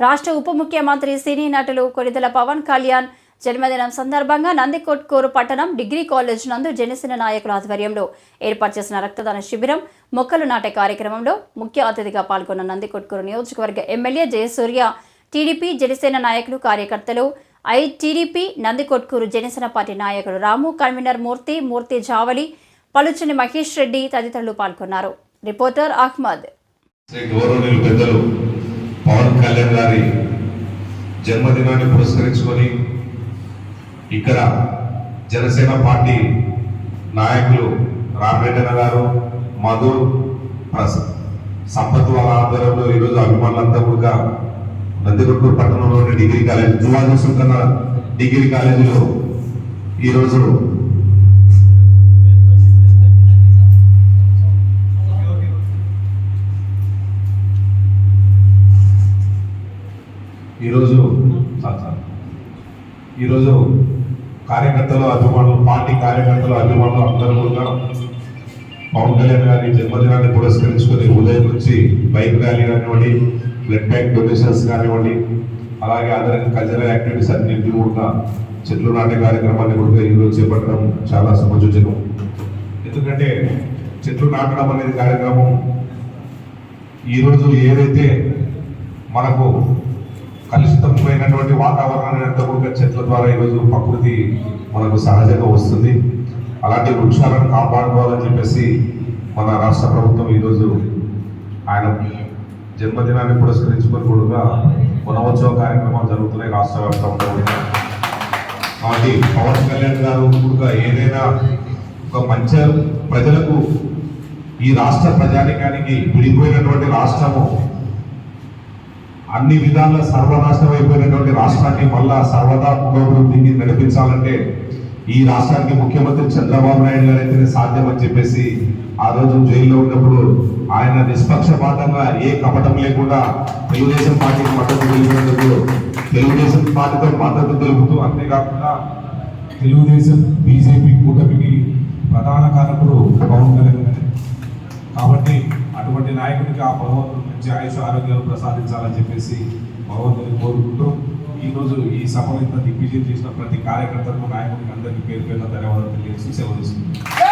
రాష్ట్ర ఉప ముఖ్యమంత్రి సినీ నటులు కొరిదల పవన్ కళ్యాణ్ జన్మదినం సందర్భంగా నందికొట్కూరు పట్టణం డిగ్రీ కాలేజ్ నందు జనసేన నాయకుల ఆధ్వర్యంలో ఏర్పాటు చేసిన రక్తదాన శిబిరం మొక్కలు నాటే కార్యక్రమంలో ముఖ్య అతిథిగా పాల్గొన్న నందికొట్కూరు నియోజకవర్గ ఎమ్మెల్యే జయసూర్య టీడీపీ జనసేన నాయకులు కార్యకర్తలు I TDP Nandikotkur Janasena party నాయకులు రాము కన్వీనర్ మూర్తి మూర్తి జావలి పలుచని మహేష్ రెడ్డి తదితరులు పాల్గొన్నారు. రిపోర్టర్ అహ్మద్ శ్రీ గౌరవనీయులు పెద్దలు పవన్ కళ్యాణ్ గారి జన్మదినాన్ని పురస్కరించుకొని ఇక్కడ జనసేన పార్టీ నాయకులు రామరెడ్డన్న గారు మధు సంపత్ వాళ్ళ ఆధ్వర్యంలో ఈరోజు అభిమానులంతా కూడా పట్టణంలోని డిగ్రీ కాలేజ్ జువాజీ సుల్కన్న డిగ్రీ కాలేజీలో ఈరోజు ఈరోజు ఈరోజు కార్యకర్తలు అభిమానులు పార్టీ కార్యకర్తలు అభిమానులు అందరూ కూడా పవన్ కళ్యాణ్ గారి జన్మదినాన్ని పురస్కరించుకొని ఉదయం నుంచి బైక్ ర్యాలీ కానివ్వండి బ్లడ్ బ్యాంక్ డొనేషన్స్ కానివ్వండి అలాగే అదర్ కల్చరల్ యాక్టివిటీస్ అన్నింటినీ కూడా చెట్లు నాటే కార్యక్రమాన్ని కూడా ఈరోజు చేపట్టడం చాలా సముచితం ఎందుకంటే చెట్లు నాటడం అనేది కార్యక్రమం. ఈరోజు ఏదైతే మనకు కలుషితమైనటువంటి వాతావరణాన్ని అంతా కూడా చెట్ల ద్వారా ఈరోజు ప్రకృతి మనకు సహజంగా వస్తుంది. అలాంటి వృక్షాలను కాపాడుకోవాలని చెప్పేసి మన రాష్ట్ర ప్రభుత్వం ఈరోజు ఆయన జన్మదినాన్ని పురస్కరించుకొని కూడా వనోత్సవ కార్యక్రమాలు జరుగుతున్నాయి రాష్ట్ర వ్యాప్తంగా. కాబట్టి పవన్ కళ్యాణ్ గారు కూడా ఏదైనా ఒక మంచి ప్రజలకు ఈ రాష్ట్ర ప్రజానికానికి విడిపోయినటువంటి రాష్ట్రము అన్ని విధాల సర్వనాశనం అయిపోయినటువంటి రాష్ట్రాన్ని మళ్ళా సర్వదా పురోభివృద్ధికి నడిపించాలంటే ఈ రాష్ట్రానికి ముఖ్యమంత్రి చంద్రబాబు నాయుడు గారు అయితేనే సాధ్యం అని చెప్పేసి ఆ రోజు జైల్లో ఉన్నప్పుడు ఆయన నిష్పక్షపాతంగా ఏ కపటం లేకుండా తెలుగుదేశం పార్టీకి మద్దతు తెలిపినందుకు తెలుగుదేశం పార్టీతో మద్దతు తెలుపుతూ అంతేకాకుండా తెలుగుదేశం బీజేపీ కూటమికి ప్రధాన కారకుడు పవన్ కళ్యాణ్ అటువంటి నాయకుడికి ఆ భగవంతుడు మంచి ఆయుష ఆరోగ్యాలు ప్రసాదించాలని చెప్పేసి భగవంతుని కోరుకుంటూ ఈరోజు ఈ సభ ఇంత దిగ్విజయం చేసిన ప్రతి కార్యకర్తలకు నాయకుడికి అందరికీ పేరు పేరున ధన్యవాదాలు తెలియజేసి సెలవు తీసుకుంటున్నాను